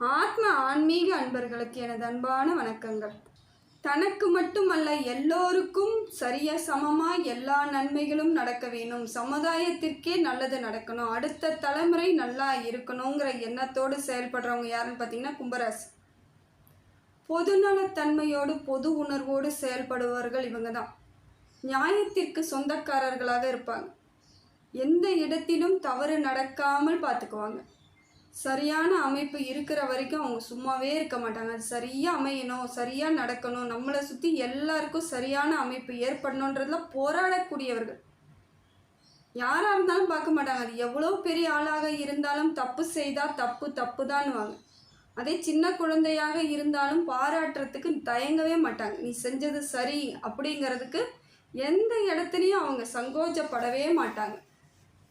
ஆத்ம ஆன்மீக அன்பர்களுக்கு எனது அன்பான வணக்கங்கள். தனக்கு மட்டுமல்ல எல்லோருக்கும் சரிய சமமாக எல்லா நன்மைகளும் நடக்க வேணும் சமுதாயத்திற்கே நல்லது நடக்கணும். அடுத்த தலைமுறை நல்லா இருக்கணுங்கிற எண்ணத்தோடு செயல்படுறவங்க யாருன்னு பார்த்தீங்கன்னா கும்பராசி. பொதுநலத்தன்மையோடு பொது உணர்வோடு செயல்படுபவர்கள் இவங்க தான் நியாயத்திற்கு சொந்தக்காரர்களாக இருப்பாங்க. எந்த இடத்திலும் தவறு நடக்காமல் பார்த்துக்குவாங்க. சரியான அமைப்பு இருக்கிற வரைக்கும் அவங்க சும்மாவே இருக்க மாட்டாங்க. அது சரியாக அமையணும் சரியாக நடக்கணும். நம்மளை சுற்றி எல்லாருக்கும் சரியான அமைப்பு ஏற்படணுன்றதுல போராடக்கூடியவர்கள். யாராக இருந்தாலும் பார்க்க மாட்டாங்க. அது எவ்வளோ பெரிய ஆளாக இருந்தாலும் தப்பு செய்தால் தப்பு தப்பு தான்வாங்க அதே சின்ன குழந்தையாக இருந்தாலும் பாராட்டுறதுக்கு தயங்கவே மாட்டாங்க. நீ செஞ்சது சரி அப்படிங்கிறதுக்கு எந்த இடத்துலையும் அவங்க சங்கோச்சப்படவே மாட்டாங்க.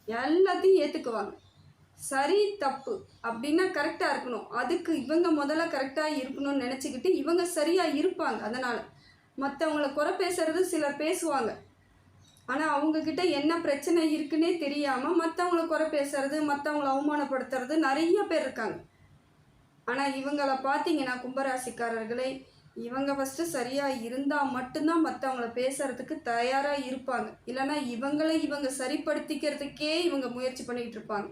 எல்லாத்தையும் ஏற்றுக்குவாங்க சரி தப்பு. அப்படின்னா கரெக்டாக இருக்கணும். அதுக்கு இவங்க முதல்ல கரெக்டாக இருக்கணும்னு நினச்சிக்கிட்டு இவங்க சரியாக இருப்பாங்க. அதனால் மற்றவங்கள குறை பேசுகிறது சிலர் பேசுவாங்க. ஆனால் அவங்கக்கிட்ட என்ன பிரச்சனை இருக்குன்னே தெரியாமல் மற்றவங்கள குறை பேசுறது மற்றவங்கள அவமானப்படுத்துறது நிறைய பேர் இருக்காங்க. ஆனால் இவங்கள பார்த்தீங்கன்னா கும்பராசிக்காரர்களே இவங்க ஃபஸ்ட்டு சரியாக இருந்தால் மட்டும்தான் மற்றவங்கள பேசுகிறதுக்கு தயாராக இருப்பாங்க. இல்லைன்னா இவங்களை இவங்க சரிப்படுத்திக்கிறதுக்கே இவங்க முயற்சி பண்ணிகிட்டு இருப்பாங்க.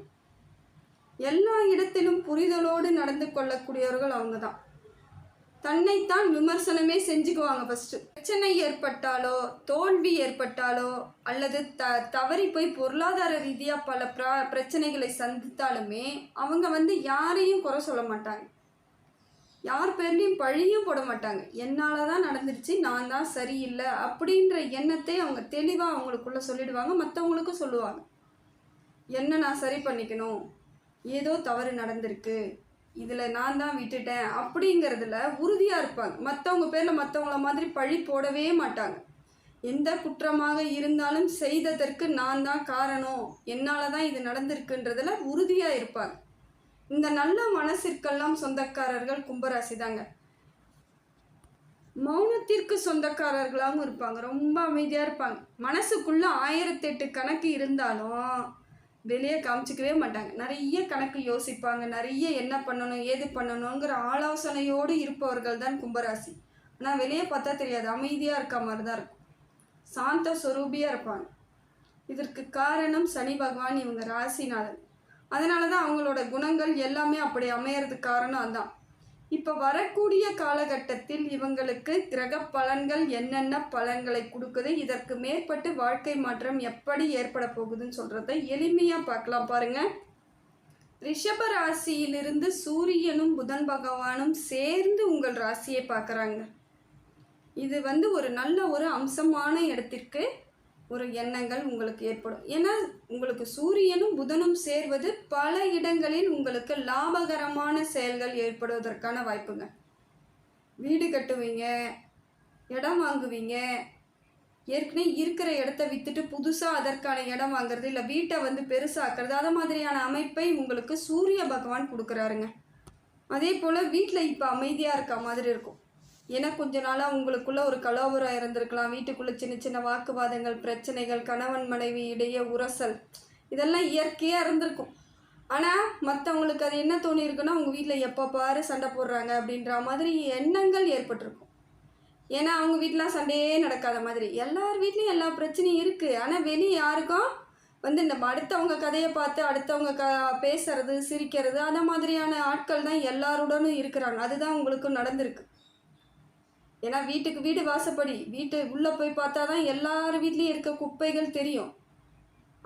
எல்லா இடத்திலும் புரிதலோடு நடந்து கொள்ளக்கூடியவர்கள் அவங்க தான் தன்னைத்தான் விமர்சனமே செஞ்சுக்குவாங்க ஃபஸ்ட்டு பிரச்சனை ஏற்பட்டாலோ தோல்வி ஏற்பட்டாலோ அல்லது த தவறி போய் பொருளாதார ரீதியாக பல பிர பிரச்சனைகளை சந்தித்தாலுமே அவங்க வந்து யாரையும் குறை சொல்ல மாட்டாங்க. யார் பேர்லேயும் பழியும் போட மாட்டாங்க. என்னால் தான் நடந்துருச்சு நான் தான் சரியில்லை அப்படின்ற எண்ணத்தை அவங்க தெளிவாக அவங்களுக்குள்ளே சொல்லிடுவாங்க மற்றவங்களுக்கும் சொல்லுவாங்க. என்ன நான் சரி பண்ணிக்கணும்? ஏதோ தவறு நடந்திருக்கு. இதில் நான் தான் விட்டுட்டேன் அப்படிங்கிறதுல உறுதியாக இருப்பாங்க. மற்றவங்க பேரில் மற்றவங்கள மாதிரி பழி போடவே மாட்டாங்க. எந்த குற்றமாக இருந்தாலும் செய்ததற்கு நான் தான் காரணம். என்னால் தான் இது நடந்திருக்குன்றதில் உறுதியாக இருப்பாங்க. இந்த நல்ல மனசிற்கெல்லாம் சொந்தக்காரர்கள் கும்பராசி தாங்க மௌனத்திற்கு சொந்தக்காரர்களாகவும் இருப்பாங்க. ரொம்ப அமைதியாக இருப்பாங்க. மனசுக்குள்ளே ஆயிரத்தெட்டு கணக்கு இருந்தாலும் வெளியே காமிச்சிக்கவே மாட்டாங்க. நிறைய கணக்கு யோசிப்பாங்க. நிறைய என்ன பண்ணணும் ஏது பண்ணணுங்கிற ஆலோசனையோடு இருப்பவர்கள் தான் கும்பராசி. ஆனால் வெளியே பார்த்தா தெரியாது. அமைதியாக இருக்க மாதிரி தான் இருக்கும். சாந்த சுரூபியாக இருப்பாங்க. இதற்கு காரணம் சனி பகவான் இவங்க ராசிநாதன். அதனால தான் அவங்களோட குணங்கள் எல்லாமே அப்படி அமையறதுக்கு காரணம் அதான். இப்போ வரக்கூடிய காலகட்டத்தில் இவங்களுக்கு கிரக பலன்கள் என்னென்ன பலன்களை கொடுக்குது? இதற்கு மேற்பட்டு வாழ்க்கை மாற்றம் எப்படி ஏற்பட போகுதுன்னு சொல்கிறத எளிமையாக பார்க்கலாம் பாருங்கள் ரிஷப ராசியிலிருந்து சூரியனும் புதன் பகவானும் சேர்ந்து உங்கள் ராசியை பார்க்குறாங்க. இது வந்து ஒரு நல்ல ஒரு அம்சமான இடத்திற்கு ஒரு எண்ணங்கள் உங்களுக்கு ஏற்படும். ஏன்னா உங்களுக்கு சூரியனும் புதனும் சேர்வது பல இடங்களில் உங்களுக்கு லாபகரமான செயல்கள் ஏற்படுவதற்கான வாய்ப்புங்க. வீடு கட்டுவீங்க இடம் வாங்குவீங்க ஏற்கனவே இருக்கிற இடத்த விற்றுட்டு புதுசாக அதற்கான இடம் வாங்குறது இல்லை வீட்டை வந்து பெருசாக்குறது அது மாதிரியான அமைப்பை உங்களுக்கு சூரிய பகவான் கொடுக்குறாருங்க. அதே போல் வீட்டில் இப்போ அமைதியாக இருக்க மாதிரி இருக்கும். ஏன்னா கொஞ்ச நாளாக உங்களுக்குள்ளே ஒரு கலோபரம் இருந்திருக்கலாம். வீட்டுக்குள்ளே சின்ன சின்ன வாக்குவாதங்கள் பிரச்சனைகள் கணவன் மனைவி இடையே உரசல். இதெல்லாம் இயற்கையாக இருந்திருக்கும். ஆனால் மற்றவங்களுக்கு அது என்ன தோணி இருக்குன்னா உங்கள் வீட்டில் எப்போ பாரு சண்டை போடுறாங்க அப்படின்ற மாதிரி எண்ணங்கள் ஏற்பட்டிருக்கும். ஏன்னா அவங்க வீட்டிலாம் சண்டையே நடக்காத மாதிரி. எல்லார் வீட்லேயும் எல்லா பிரச்சனையும் இருக்குது ஆனால் வெளியே யாருக்கும் வந்து நம்ம அடுத்தவங்க கதையை பார்த்து அடுத்தவங்க க பேசுறது சிரிக்கிறது அந்த மாதிரியான ஆட்கள் தான் எல்லாருடனும் இருக்கிறாங்க. அதுதான் உங்களுக்கும் நடந்திருக்கு. ஏன்னா வீட்டுக்கு வீடு வாசப்படி வீட்டு உள்ளே போய் பார்த்தா தான் எல்லார் வீட்லேயும் இருக்க குப்பைகள் தெரியும்.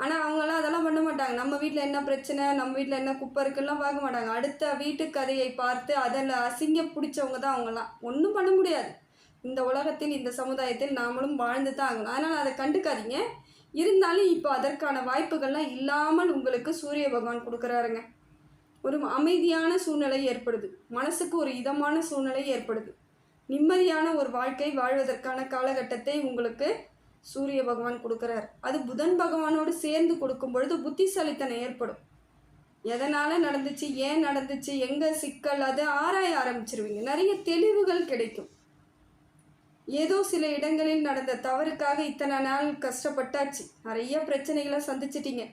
ஆனால் அவங்களாம் அதெல்லாம் பண்ண மாட்டாங்க. நம்ம வீட்டில் என்ன பிரச்சனை நம்ம வீட்டில் என்ன குப்பை இருக்குலாம் பார்க்க மாட்டாங்க. அடுத்த வீட்டு கதையை பார்த்து அதில் அசிங்க பிடிச்சவங்க தான் அவங்களாம் ஒன்றும் பண்ண முடியாது. இந்த உலகத்தில் இந்த சமுதாயத்தில் நாமளும் வாழ்ந்து தான் ஆகணும். அதனால் அதை கண்டுக்காதீங்க. இருந்தாலும் இப்போ அதற்கான வாய்ப்புகள்லாம் இல்லாமல் உங்களுக்கு சூரிய பகவான் கொடுக்குறாருங்க. ஒரு அமைதியான சூழ்நிலை ஏற்படுது. மனசுக்கு ஒரு இதமான சூழ்நிலை ஏற்படுது. நிம்மதியான ஒரு வாழ்க்கை வாழ்வதற்கான காலகட்டத்தை உங்களுக்கு சூரிய பகவான் கொடுக்குறார். அது புதன் பகவானோடு சேர்ந்து கொடுக்கும் பொழுது புத்திசாலித்தனம் ஏற்படும். எதனால் நடந்துச்சு? ஏன் நடந்துச்சு? எங்கே சிக்கல்? அதை ஆராய ஆரம்பிச்சிருவீங்க. நிறைய தெளிவுகள் கிடைக்கும். ஏதோ சில இடங்களில் நடந்த தவறுக்காக இத்தனை நாள் கஷ்டப்பட்டாச்சு. நிறைய பிரச்சனைகளை சந்திச்சிட்டிங்க.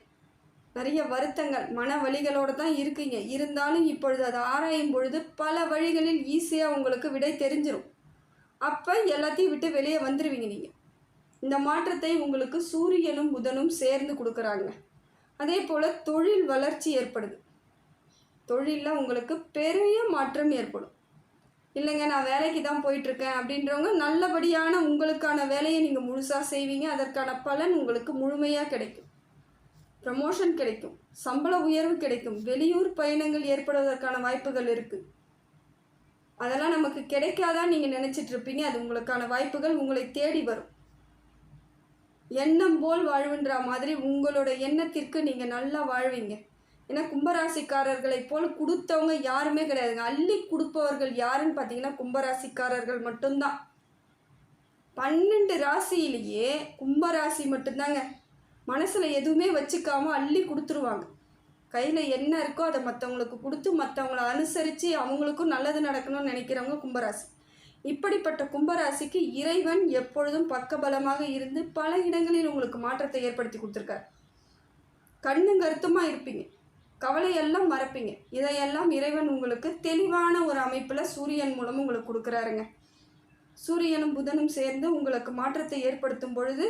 நிறைய வருத்தங்கள் மன வழிகளோடு தான் இருக்கீங்க. இருந்தாலும் இப்பொழுது அதை ஆராயும் பொழுது பல வழிகளில் ஈஸியாக உங்களுக்கு விடை தெரிஞ்சிடும் அப்போ எல்லாத்தையும் விட்டு வெளியே வந்துடுவீங்க நீங்கள் இந்த மாற்றத்தை உங்களுக்கு சூரியனும் புதனும் சேர்ந்து கொடுக்குறாங்க. அதே போல் தொழில் வளர்ச்சி ஏற்படுது. தொழிலில் உங்களுக்கு பெரிய மாற்றம் ஏற்படும். இல்லைங்க நான் வேலைக்கு தான் போயிட்டுருக்கேன் அப்படின்றவங்க நல்லபடியான உங்களுக்கான வேலையை நீங்கள் முழுசாக செய்வீங்க. அதற்கான பலன் உங்களுக்கு முழுமையாக கிடைக்கும். ப்ரமோஷன் கிடைக்கும். சம்பள உயர்வு கிடைக்கும். வெளியூர் பயணங்கள் ஏற்படுவதற்கான வாய்ப்புகள் இருக்குது அதெல்லாம் நமக்கு கிடைக்காதான் நீங்கள் நினச்சிட்டு இருப்பீங்க. அது உங்களுக்கான வாய்ப்புகள் உங்களை தேடி வரும். எண்ணம் போல் வாழ்வுன்ற மாதிரி உங்களோட எண்ணத்திற்கு நீங்கள் நல்லா வாழ்வீங்க. ஏன்னா கும்பராசிக்காரர்களைப் போல் கொடுத்தவங்க யாருமே கிடையாதுங்க. அள்ளி கொடுப்பவர்கள் யாருன்னு பார்த்தீங்கன்னா கும்பராசிக்காரர்கள் மட்டும்தான். பன்னெண்டு ராசியிலேயே கும்பராசி மட்டும்தாங்க. மனசில் எதுவுமே வச்சுக்காம அள்ளி கொடுத்துருவாங்க. கையில் என்ன இருக்கோ அதை மற்றவங்களுக்கு கொடுத்து மற்றவங்கள அனுசரித்து அவங்களுக்கும் நல்லது நடக்கணும்னு நினைக்கிறவங்க கும்பராசி. இப்படிப்பட்ட கும்பராசிக்கு இறைவன் எப்பொழுதும் பக்கபலமாக இருந்து பல இடங்களில் உங்களுக்கு மாற்றத்தை ஏற்படுத்தி கொடுத்துருக்கார். கண்ணும் கருத்துமாக இருப்பீங்க. கவலையெல்லாம் மறப்பீங்க. இதையெல்லாம் இறைவன் உங்களுக்கு தெளிவான ஒரு அமைப்பில் சூரியன் மூலம் உங்களுக்கு கொடுக்குறாருங்க. சூரியனும் புதனும் சேர்ந்து உங்களுக்கு மாற்றத்தை ஏற்படுத்தும் பொழுது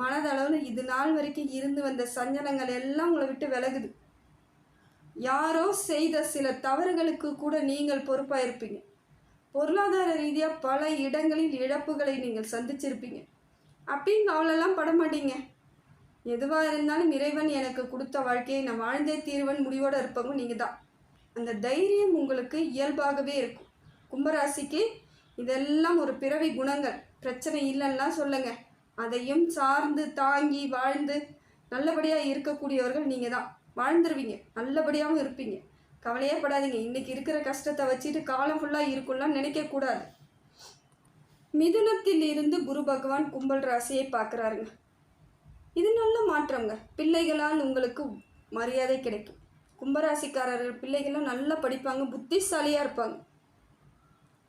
மனதளவில் இது நாள் வரைக்கும் இருந்து வந்த சஞ்சலங்கள் எல்லாம் உங்களை விட்டு விலகுது. யாரோ செய்த சில தவறுகளுக்கு கூட நீங்கள் பொறுப்பாக இருப்பீங்க பொருளாதார ரீதியாக பல இடங்களில் இழப்புகளை நீங்கள் சந்திச்சிருப்பீங்க. அப்படின்னு கவலைலாம் பட மாட்டீங்க. எதுவாக இருந்தாலும் இறைவன் எனக்கு கொடுத்த வாழ்க்கையை நான் வாழ்ந்தே தீர்வன் முடிவோடு இருப்பவங்க நீங்கள் தான் அந்த தைரியம் உங்களுக்கு இயல்பாகவே இருக்கும். கும்பராசிக்கு இதெல்லாம் ஒரு பிறவி குணங்கள். பிரச்சனை இல்லைன்னா சொல்லுங்கள் அதையும் சார்ந்து தாங்கி வாழ்ந்து நல்லபடியாக இருக்கக்கூடியவர்கள் நீங்கள் தான் வாழ்ந்துருவீங்க. நல்லபடியாகவும் இருப்பீங்க. கவலையே படாதீங்க. இன்னைக்கு இருக்கிற கஷ்டத்தை வச்சுட்டு காலம் ஃபுல்லாக இருக்கும்லாம் நினைக்கக்கூடாது. மிதுனத்தில் இருந்து குரு பகவான் கும்பல் ராசியை பார்க்குறாருங்க. இது நல்ல மாற்றங்க. பிள்ளைகளால் உங்களுக்கு மரியாதை கிடைக்கும். கும்பராசிக்காரர்கள் பிள்ளைகளும் நல்லா படிப்பாங்க. புத்திசாலியாக இருப்பாங்க.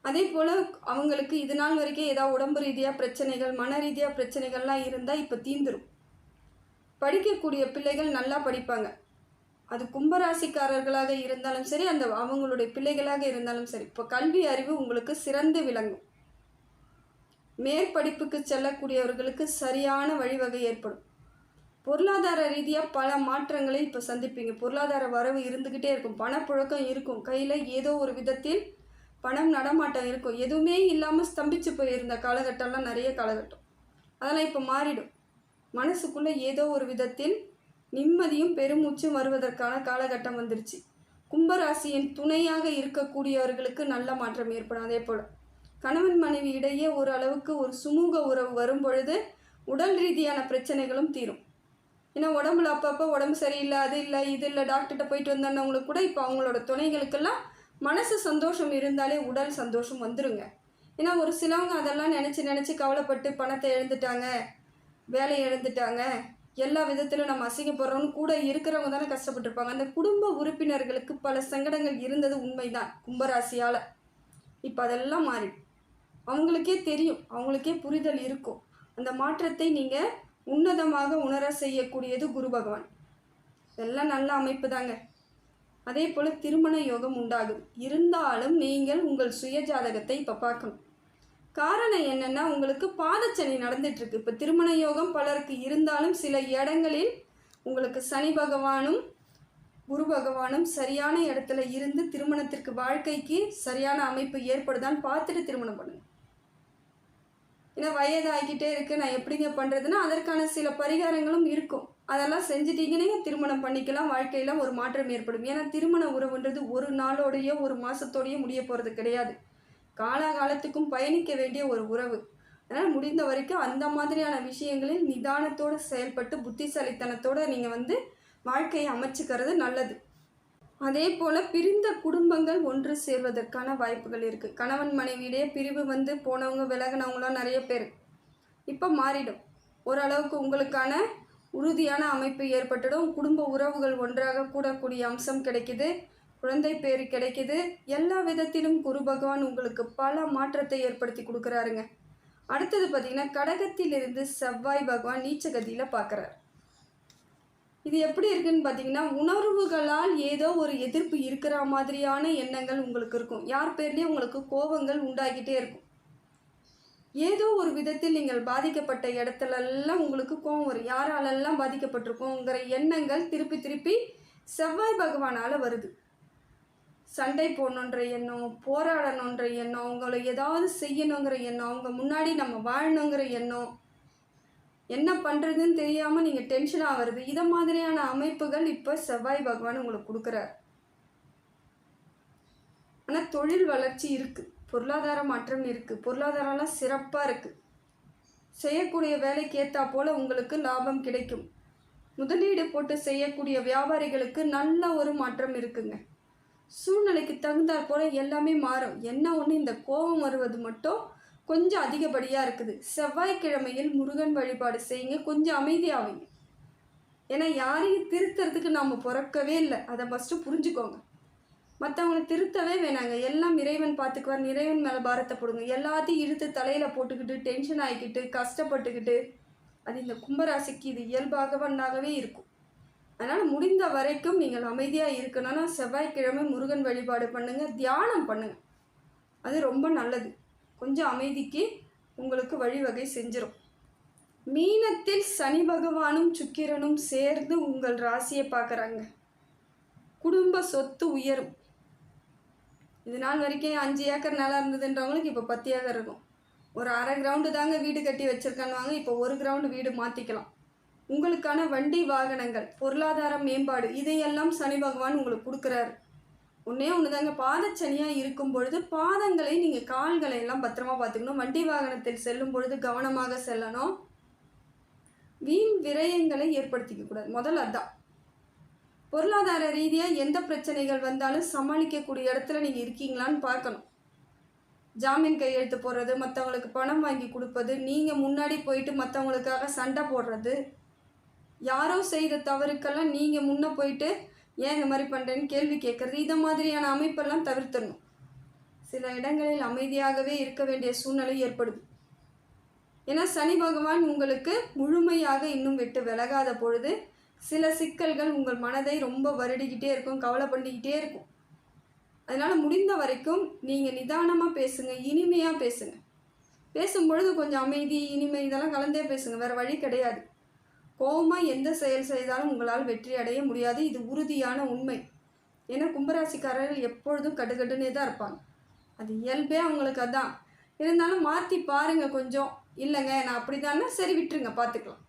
அதே போல் அவங்களுக்கு இது நாள் வரைக்கும் ஏதாவது உடம்பு ரீதியாக பிரச்சனைகள் மன ரீதியாக பிரச்சனைகள்லாம் இருந்தால் இப்போ தீந்துடும் படிக்கக்கூடிய பிள்ளைகள் நல்லா படிப்பாங்க. அது கும்பராசிக்காரர்களாக இருந்தாலும் சரி அந்த அவங்களுடைய பிள்ளைகளாக இருந்தாலும் சரி இப்போ கல்வி அறிவு உங்களுக்கு சிறந்து விளங்கும். மேற்படிப்புக்கு செல்லக்கூடியவர்களுக்கு சரியான வழிவகை ஏற்படும். பொருளாதார ரீதியாக பல மாற்றங்களை இப்போ சந்திப்பீங்க. பொருளாதார வரவு இருந்துக்கிட்டே இருக்கும். பணப்புழக்கம் இருக்கும். கையில் ஏதோ ஒரு விதத்தில் பணம் நடமாட்டம் இருக்கும். எதுவுமே இல்லாமல் ஸ்தம்பிச்சு போயிருந்த காலகட்டம்லாம் நிறைய காலகட்டம். அதெல்லாம் இப்போ மாறிடும். மனசுக்குள்ளே ஏதோ ஒரு விதத்தில் நிம்மதியும் பெருமூச்சும் வருவதற்கான காலகட்டம் வந்துருச்சு. கும்பராசியின் துணையாக இருக்கக்கூடியவர்களுக்கு நல்ல மாற்றம் ஏற்படும். அதே போல் கணவன் மனைவி இடையே ஒரு அளவுக்கு ஒரு சுமூக உறவு வரும் பொழுது உடல் ரீதியான பிரச்சனைகளும் தீரும். ஏன்னா உடம்புல அப்பப்போ உடம்பு சரியில்லை அது இல்லை இது இல்லை டாக்டர்கிட்ட போயிட்டு வந்தவங்களுக்கு கூட இப்போ அவங்களோட துணைகளுக்கெல்லாம் மனசு சந்தோஷம் இருந்தாலே உடல் சந்தோஷம் வந்துருங்க. ஏன்னா ஒரு சிலவங்க அதெல்லாம் நினச்சி நினச்சி கவலைப்பட்டு பணத்தை இழந்துட்டாங்க வேலையை இழந்துட்டாங்க எல்லா விதத்திலும் நம்ம அசிங்கப்படுறோம்னு கூட இருக்கிறவங்க தானே கஷ்டப்பட்டுருப்பாங்க. அந்த குடும்ப உறுப்பினர்களுக்கு பல சங்கடங்கள் இருந்தது உண்மைதான் கும்பராசியால். இப்போ அதெல்லாம் மாறி அவங்களுக்கே தெரியும் அவங்களுக்கே புரிதல் இருக்கும். அந்த மாற்றத்தை நீங்கள் உன்னதமாக உணர செய்யக்கூடியது குரு பகவான். இதெல்லாம் நல்ல அமைப்பு தாங்க. அதே போல் திருமண யோகம் உண்டாகும். இருந்தாலும் நீங்கள் உங்கள் சுய ஜாதகத்தை இப்போ பார்க்கணும். காரணம் என்னென்னா உங்களுக்கு பாதச்சனி நடந்துட்டுருக்கு. இப்போ திருமண யோகம் பலருக்கு இருந்தாலும் சில இடங்களில் உங்களுக்கு சனி பகவானும் குரு பகவானும் சரியான இடத்துல இருந்து திருமணத்திற்கு வாழ்க்கைக்கு சரியான அமைப்பு ஏற்படுதான்னு பார்த்துட்டு திருமணம் பண்ணுங்க. ஏன்னா வயதாகிக்கிட்டே இருக்குது நான் எப்படிங்க பண்ணுறதுன்னா அதற்கான சில பரிகாரங்களும் இருக்கும். அதெல்லாம் செஞ்சிட்டீங்கன்னா திருமணம் பண்ணிக்கலாம். வாழ்க்கையில் ஒரு மாற்றம் ஏற்படும். ஏன்னா திருமண உறவுன்றது ஒரு நாளோடையோ ஒரு மாதத்தோடையோ முடிய போகிறது கிடையாது. காலாகாலத்துக்கும் பயணிக்க வேண்டிய ஒரு உறவு. அதனால் முடிந்த வரைக்கும் அந்த மாதிரியான விஷயங்களில் நிதானத்தோடு செயல்பட்டு புத்திசாலித்தனத்தோடு நீங்கள் வந்து வாழ்க்கையை அமைச்சுக்கிறது நல்லது. அதே போல் பிரிந்த குடும்பங்கள் ஒன்று சேர்வதற்கான வாய்ப்புகள் இருக்குது கணவன் மனைவியிடையே பிரிவு வந்து போனவங்க விலகினவங்களாம் நிறைய பேர். இப்போ மாறிடும். ஓரளவுக்கு உங்களுக்கான உறுதியான அமைப்பு ஏற்பட்டுடும் குடும்ப உறவுகள் ஒன்றாக கூடக்கூடிய அம்சம் கிடைக்குது. குழந்தை பேர் கிடைக்குது. எல்லா விதத்திலும் குரு பகவான் உங்களுக்கு பல மாற்றத்தை ஏற்படுத்தி கொடுக்குறாருங்க. அடுத்தது பார்த்தீங்கன்னா கடகத்திலிருந்து செவ்வாய் பகவான் நீச்சகதியில் பார்க்குறார். இது எப்படி இருக்குன்னு பார்த்தீங்கன்னா உணர்வுகளால் ஏதோ ஒரு எதிர்ப்பு இருக்கிற மாதிரியான எண்ணங்கள் உங்களுக்கு இருக்கும். யார் பேர்லேயும் உங்களுக்கு கோபங்கள் உண்டாகிட்டே இருக்கும். ஏதோ ஒரு விதத்தில் நீங்கள் பாதிக்கப்பட்ட இடத்துலலாம் உங்களுக்கு கோவம் வரும். யாராலெல்லாம் பாதிக்கப்பட்டிருக்கோங்கிற எண்ணங்கள் திருப்பி திருப்பி செவ்வாய் பகவானால் வருது. சண்டை போடணுன்ற எண்ணம் போராடணுன்ற எண்ணம் அவங்கள ஏதாவது செய்யணுங்கிற எண்ணம் அவங்க முன்னாடி நம்ம வாழணுங்கிற எண்ணம் என்ன பண்ணுறதுன்னு தெரியாமல் நீங்கள் டென்ஷன் ஆகிறது இதை மாதிரியான அமைப்புகள் இப்போ செவ்வாய் பகவான் உங்களுக்கு கொடுக்குறார். ஆனால் தொழில் வளர்ச்சி இருக்குது பொருளாதார மாற்றம் இருக்குது பொருளாதாரம்லாம் சிறப்பாக இருக்குது செய்யக்கூடிய வேலைக்கு ஏற்றா போல் உங்களுக்கு லாபம் கிடைக்கும். முதலீடு போட்டு செய்யக்கூடிய வியாபாரிகளுக்கு நல்ல ஒரு மாற்றம் இருக்குங்க. சூழ்நிலைக்கு தகுந்தாற் போல் எல்லாமே மாறும். என்ன ஒன்று இந்த கோபம் வருவது மட்டும் கொஞ்சம் அதிகப்படியாக இருக்குது. செவ்வாய்க்கிழமையில் முருகன் வழிபாடு செய்யுங்க. கொஞ்சம் அமைதியாகுங்க ஏன்னா யாரையும் திருத்துறதுக்கு நாம் பிறக்கவே இல்லை. அதை ஃபஸ்ட்டு புரிஞ்சுக்கோங்க. மற்றவங்களை திருத்தவே வேணாங்க. எல்லாம் இறைவன் பார்த்துக்குவார். இறைவன் மேலே பாரத்தை போடுங்க. எல்லாத்தையும் இழுத்து தலையில் போட்டுக்கிட்டு டென்ஷன் ஆகிக்கிட்டு கஷ்டப்பட்டுக்கிட்டு அது இந்த கும்பராசிக்கு இது இயல்பாகவன்னாகவே இருக்கும். அதனால் முடிந்த வரைக்கும் நீங்கள் அமைதியாக இருக்கணும்னா செவ்வாய்க்கிழமை முருகன் வழிபாடு பண்ணுங்கள் தியானம் பண்ணுங்கள் அது ரொம்ப நல்லது. கொஞ்சம் அமைதிக்கு உங்களுக்கு வழிவகை செஞ்சிடும் மீனத்தில் சனி பகவானும் சுக்கிரனும் சேர்ந்து உங்கள் ராசியை பார்க்குறாங்க. குடும்ப சொத்து உயரும். இது நாள் வரைக்கும் அஞ்சு ஏக்கர் நிலம் இருந்ததுன்றவங்களுக்கு இப்போ பத்து ஏக்கர் இருக்கும். ஒரு அரை கிரவுண்டு தாங்க வீடு கட்டி வச்சுருக்காங்க இப்போ ஒரு கிரவுண்டு வீடு மாற்றிக்கலாம் உங்களுக்கான வண்டி வாகனங்கள் பொருளாதார மேம்பாடு இதையெல்லாம் சனி பகவான் உங்களுக்கு கொடுக்குறாரு. ஒன்றே ஒன்று தாங்க பாதச்சனியாக இருக்கும் பொழுது பாதங்களை நீங்கள் கால்களை எல்லாம் பத்திரமா பார்த்துக்கணும். வண்டி வாகனத்தில் செல்லும் பொழுது கவனமாக செல்லணும். வீண் விரயங்களை ஏற்படுத்திக்க கூடாது முதல்ல அதான். பொருளாதார ரீதியாக எந்த பிரச்சனைகள் வந்தாலும் சமாளிக்கக்கூடிய இடத்துல நீங்கள் இருக்கீங்களான்னு பார்க்கணும். ஜாமீன் கையெழுத்து போடுறது மற்றவங்களுக்கு பணம் வாங்கி கொடுப்பது நீங்கள் முன்னாடி போயிட்டு மற்றவங்களுக்காக சண்டை போடுறது யாரோ செய்த தவறுக்கெல்லாம் நீங்கள் முன்னே போயிட்டு ஏன் இந்த மாதிரி பண்ணுறேன்னு கேள்வி கேட்குறது இதை மாதிரியான அமைப்பெல்லாம் தவிர்த்தணும் சில இடங்களில் அமைதியாகவே இருக்க வேண்டிய சூழ்நிலை ஏற்படுது. ஏன்னா சனி பகவான் உங்களுக்கு முழுமையாக இன்னும் விட்டு விலகாத பொழுது சில சிக்கல்கள் உங்கள் மனதை ரொம்ப வருடிக்கிட்டே இருக்கும் கவலை பண்ணிக்கிட்டே இருக்கும். அதனால் முடிந்த வரைக்கும் நீங்கள் நிதானமாக பேசுங்க இனிமையாக பேசுங்க. பேசும்பொழுது கொஞ்சம் அமைதி இனிமை இதெல்லாம் கலந்தே பேசுங்க வேறு வழி கிடையாது. கோபமாக எந்த செயல் செய்தாலும் உங்களால் வெற்றி அடைய முடியாது இது உறுதியான உண்மை. ஏன்னா கும்பராசிக்காரர்கள் எப்பொழுதும் கடுகடுனே தான் இருப்பாங்க. அது இயல்பே அவங்களுக்கு அதான். இருந்தாலும் மாற்றி பாருங்கள் கொஞ்சம். இல்லைங்க நான் அப்படி தானே சரி விட்டுருங்க பார்த்துக்கலாம்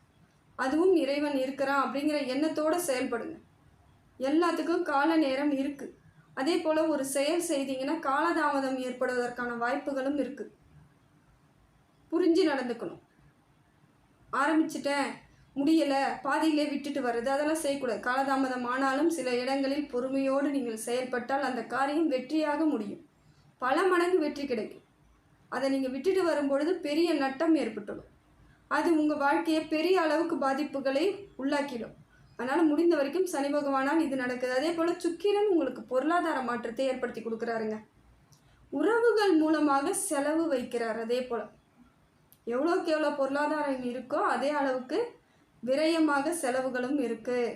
அதுவும் இறைவன் இருக்கிறான் அப்படிங்கிற எண்ணத்தோடு செயல்படுங்க. எல்லாத்துக்கும் கால நேரம் இருக்குது அதே போல் ஒரு செயல் செய்தீங்கன்னா காலதாமதம் ஏற்படுவதற்கான வாய்ப்புகளும் இருக்குது புரிஞ்சு நடந்துக்கணும். ஆரம்பிச்சிட்டேன். முடியலை. பாதியிலே விட்டுட்டு வருது அதெல்லாம் செய்யக்கூடாது. காலதாமதம் ஆனாலும் சில இடங்களில் பொறுமையோடு நீங்கள் செயல்பட்டால் அந்த காரியம் வெற்றியாக முடியும். பல மடங்கு வெற்றி கிடைக்கும். அதை நீங்கள் விட்டுட்டு வரும்பொழுது பெரிய நட்டம் ஏற்பட்டுடும். அது உங்கள் வாழ்க்கையை பெரிய அளவுக்கு பாதிப்புகளை உள்ளாக்கிடும். அதனால் முடிந்த வரைக்கும் சனி பகவானால் இது நடக்குது. அதே போல் சுக்கிரன் உங்களுக்கு பொருளாதார மாற்றத்தை ஏற்படுத்தி கொடுக்குறாருங்க. உறவுகள் மூலமாக செலவு வைக்கிறார் அதே போல். எவ்வளோக்கு எவ்வளோ பொருளாதாரம் இருக்கோ அதே அளவுக்கு விரயமாக செலவுகளும் இருக்குது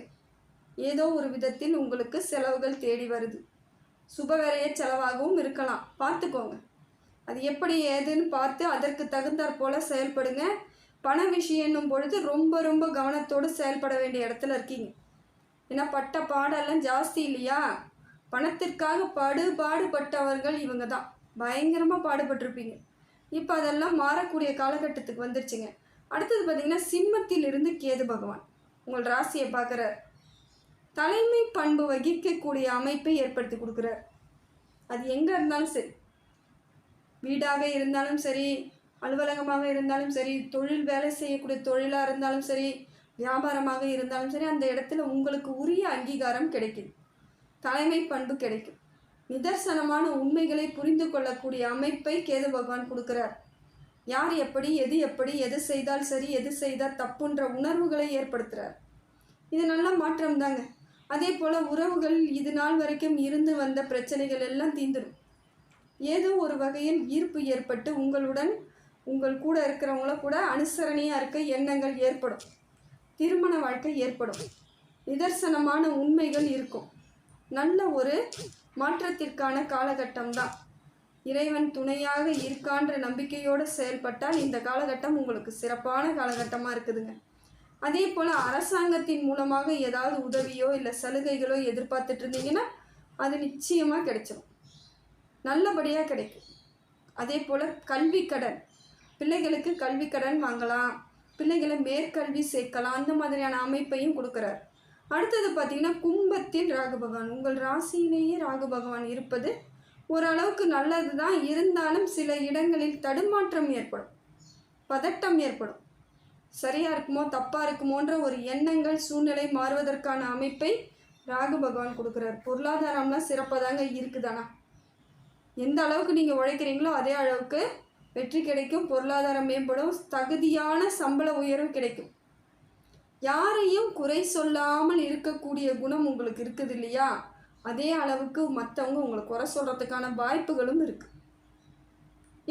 ஏதோ ஒரு விதத்தில் உங்களுக்கு செலவுகள் தேடி வருது. சுபவிரைய செலவாகவும் இருக்கலாம். பார்த்துக்கோங்க. அது எப்படி ஏதுன்னு பார்த்து அதற்கு தகுந்தாற் போல் செயல்படுங்க. பண விஷயம்னும் பொழுது ரொம்ப ரொம்ப கவனத்தோடு செயல்பட வேண்டிய இடத்துல இருக்கீங்க. ஏன்னா பட்ட பாடெல்லாம் ஜாஸ்தி இல்லையா? பணத்திற்காக படு பாடுபட்டவர்கள் இவங்க தான். பயங்கரமாக பாடுபட்டிருப்பீங்க. இப்போ அதெல்லாம் மாறக்கூடிய காலகட்டத்துக்கு வந்துருச்சுங்க. அடுத்தது பார்த்திங்கன்னா சிம்மத்தில் இருந்து கேது பகவான் உங்கள் ராசியை பார்க்குறார். தலைமை பண்பு வகிக்கக்கூடிய அமைப்பை ஏற்படுத்தி கொடுக்குறார். அது எங்கே இருந்தாலும் சரி. வீடாக இருந்தாலும் சரி அலுவலகமாக இருந்தாலும் சரி தொழில் வேலை செய்யக்கூடிய தொழிலாக இருந்தாலும் சரி வியாபாரமாக இருந்தாலும் சரி அந்த இடத்துல உங்களுக்கு உரிய அங்கீகாரம் கிடைக்கும் தலைமை பண்பு கிடைக்கும் நிதர்சனமான உண்மைகளை புரிந்து கொள்ளக்கூடிய அமைப்பை கேது பகவான் கொடுக்குறார். யார் எப்படி எது எப்படி எது செய்தால் சரி எது செய்தால் தப்புன்ற உணர்வுகளை ஏற்படுத்துகிறார் இது நல்ல மாற்றம் தாங்க. அதே போல் உறவுகள் இது நாள் வரைக்கும் இருந்து வந்த பிரச்சனைகள் எல்லாம் தீந்துடும் ஏதோ ஒரு வகையில் ஈர்ப்பு ஏற்பட்டு உங்களுடன் உங்கள் கூட இருக்கிறவங்கள கூட அனுசரணையாக இருக்க எண்ணங்கள் ஏற்படும். திருமண வாழ்க்கை ஏற்படும். நிதர்சனமான உண்மைகள் இருக்கும். நல்ல ஒரு மாற்றத்திற்கான காலகட்டம் தான் இறைவன் துணையாக இருக்கான்ற நம்பிக்கையோடு செயல்பட்டால் இந்த காலகட்டம் உங்களுக்கு சிறப்பான காலகட்டமாக இருக்குதுங்க. அதே போல் அரசாங்கத்தின் மூலமாக ஏதாவது உதவியோ இல்லை சலுகைகளோ எதிர்பார்த்துட்டு இருந்தீங்கன்னா அது நிச்சயமாக கிடைச்சிடும் நல்லபடியாக கிடைக்கும். அதே போல் கல்வி கடன். பிள்ளைகளுக்கு கல்வி கடன் வாங்கலாம். பிள்ளைகளை மேற்கல்வி சேர்க்கலாம். அந்த மாதிரியான அமைப்பையும் கொடுக்குறார். அடுத்தது பார்த்தீங்கன்னா கும்பத்தில் ராகு பகவான். உங்கள் ராசியிலேயே ராகு பகவான் இருப்பது ஓரளவுக்கு நல்லது தான் இருந்தாலும் சில இடங்களில் தடுமாற்றம் ஏற்படும். பதட்டம் ஏற்படும். சரியாக இருக்குமோ தப்பாக இருக்குமோன்ற ஒரு எண்ணங்கள் சூழ்நிலை மாறுவதற்கான அமைப்பை ராகு பகவான் கொடுக்குறார். பொருளாதாரம்லாம் சிறப்பாக தாங்க இருக்குதானா? எந்த அளவுக்கு நீங்கள் உழைக்கிறீங்களோ அதே அளவுக்கு வெற்றி கிடைக்கும் பொருளாதாரம் மேம்படும் தகுதியான சம்பள உயர்வு கிடைக்கும். யாரையும் குறை சொல்லாமல் இருக்கக்கூடிய குணம் உங்களுக்கு இருக்குது இல்லையா? அதே அளவுக்கு மற்றவங்க உங்களை குறை சொல்கிறதுக்கான வாய்ப்புகளும் இருக்குது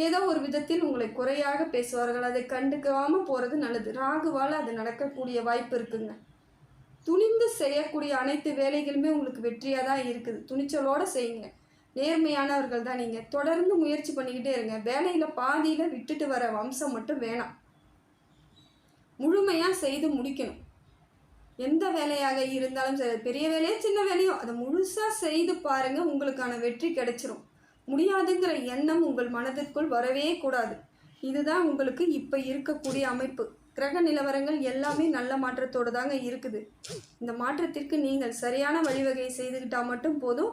ஏதோ ஒரு விதத்தில் உங்களை குறையாக பேசுவார்கள். அதை கண்டுக்காமல் போகிறது நல்லது. ராகுவால் அது நடக்கக்கூடிய வாய்ப்பு இருக்குங்க. துணிந்து செய்யக்கூடிய அனைத்து வேலைகளுமே உங்களுக்கு வெற்றியாக தான் இருக்குது. துணிச்சலோடு செய்யுங்க. நேர்மையானவர்கள் தான் நீங்கள் தொடர்ந்து முயற்சி பண்ணிக்கிட்டே இருங்க. வேலையில் பாதியில் விட்டுட்டு வர வம்சம் மட்டும் வேணாம். முழுமையாக செய்து முடிக்கணும். எந்த வேலையாக இருந்தாலும் சரி பெரிய வேலையோ சின்ன வேலையோ அதை முழுசாக செய்து பாருங்கள் உங்களுக்கான வெற்றி கிடைச்சிரும். முடியாதுங்கிற எண்ணம் உங்கள் மனதிற்குள் வரவே கூடாது. இதுதான் உங்களுக்கு இப்போ இருக்கக்கூடிய அமைப்பு. கிரக நிலவரங்கள் எல்லாமே நல்ல மாற்றத்தோடு தாங்க இருக்குது. இந்த மாற்றத்திற்கு நீங்கள் சரியான வழிவகை செய்துக்கிட்டால் மட்டும் போதும்.